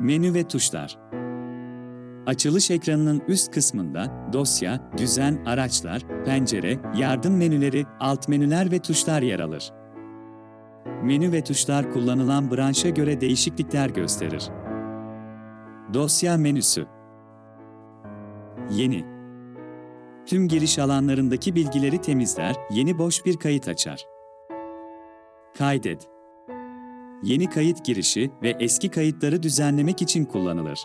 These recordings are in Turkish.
Menü ve tuşlar. Açılış ekranının üst kısmında dosya, düzen, araçlar, pencere, yardım menüleri, alt menüler ve tuşlar yer alır. Menü ve tuşlar kullanılan branşa göre değişiklikler gösterir. Dosya menüsü. Yeni. Tüm giriş alanlarındaki bilgileri temizler, yeni boş bir kayıt açar. Kaydet. Yeni kayıt girişi ve eski kayıtları düzenlemek için kullanılır.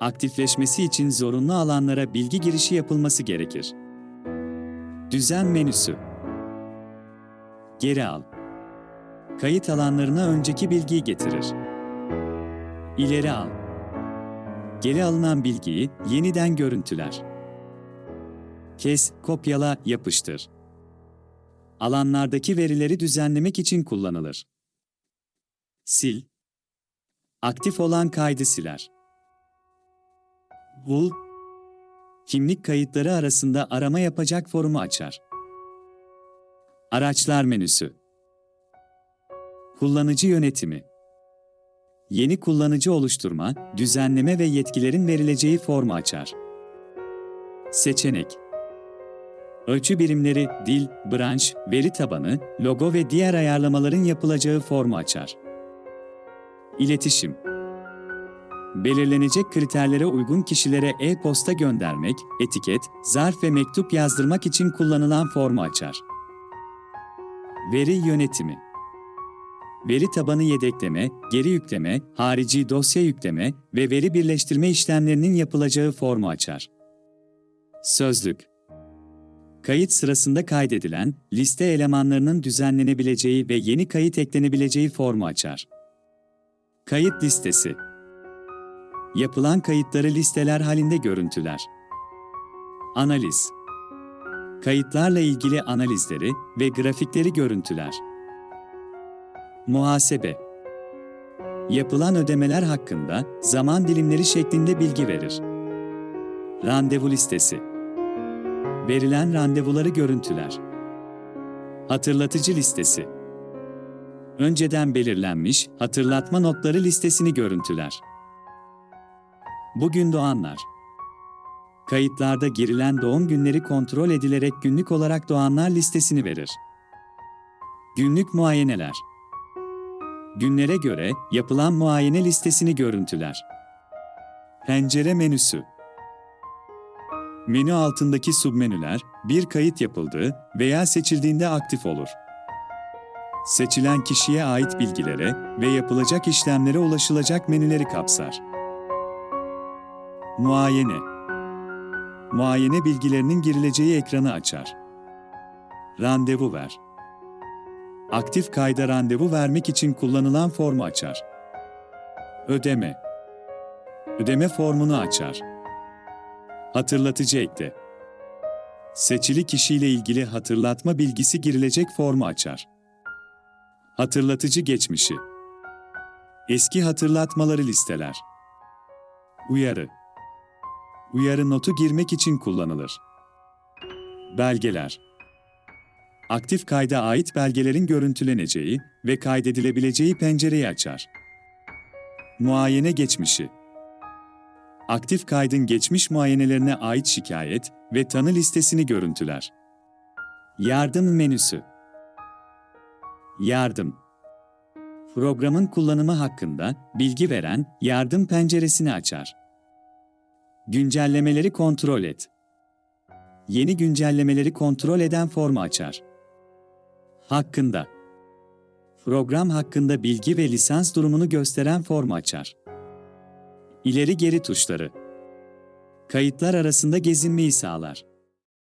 Aktifleşmesi için zorunlu alanlara bilgi girişi yapılması gerekir. Düzen menüsü. Geri al. Kayıt alanlarına önceki bilgiyi getirir. İleri al. Geri alınan bilgiyi yeniden görüntüler. Kes, kopyala, yapıştır. Alanlardaki verileri düzenlemek için kullanılır. Sil. Aktif olan kaydı siler. Bul. Kimlik kayıtları arasında arama yapacak forumu açar. Araçlar menüsü. Kullanıcı yönetimi. Yeni kullanıcı oluşturma, düzenleme ve yetkilerin verileceği formu açar. Seçenek. Ölçü birimleri, dil, branş, veri tabanı, logo ve diğer ayarlamaların yapılacağı formu açar. İletişim. Belirlenecek kriterlere uygun kişilere e-posta göndermek, etiket, zarf ve mektup yazdırmak için kullanılan formu açar. Veri yönetimi. Veri tabanı yedekleme, geri yükleme, harici dosya yükleme ve veri birleştirme işlemlerinin yapılacağı formu açar. Sözlük. Kayıt sırasında kaydedilen, liste elemanlarının düzenlenebileceği ve yeni kayıt eklenebileceği formu açar. Kayıt listesi. Yapılan kayıtları listeler halinde görüntüler. Analiz. Kayıtlarla ilgili analizleri ve grafikleri görüntüler. Muhasebe. Yapılan ödemeler hakkında zaman dilimleri şeklinde bilgi verir. Randevu listesi. Verilen randevuları görüntüler. Hatırlatıcı listesi. Önceden belirlenmiş hatırlatma notları listesini görüntüler. Bugün doğanlar. Kayıtlarda girilen doğum günleri kontrol edilerek günlük olarak doğanlar listesini verir. Günlük muayeneler. Günlere göre yapılan muayene listesini görüntüler. Pencere menüsü. Menü altındaki submenüler bir kayıt yapıldığı veya seçildiğinde aktif olur. Seçilen kişiye ait bilgilere ve yapılacak işlemlere ulaşılacak menüleri kapsar. Muayene Muayene bilgilerinin girileceği ekranı açar. Randevu ver. Aktif kayda randevu vermek için kullanılan formu açar. Ödeme Ödeme formunu açar. Hatırlatıcı ekle. Seçili kişiyle ilgili hatırlatma bilgisi girilecek formu açar. Hatırlatıcı geçmişi. Eski hatırlatmaları listeler. Uyarı. Uyarı notu girmek için kullanılır. Belgeler. Aktif kayda ait belgelerin görüntüleneceği ve kaydedilebileceği pencereyi açar. Muayene geçmişi. Aktif kaydın geçmiş muayenelerine ait şikayet ve tanı listesini görüntüler. Yardım menüsü. Yardım. Programın kullanımı hakkında bilgi veren yardım penceresini açar. Güncellemeleri kontrol et. Yeni güncellemeleri kontrol eden formu açar. Hakkında. Program hakkında bilgi ve lisans durumunu gösteren formu açar. İleri geri tuşları. Kayıtlar arasında gezinmeyi sağlar.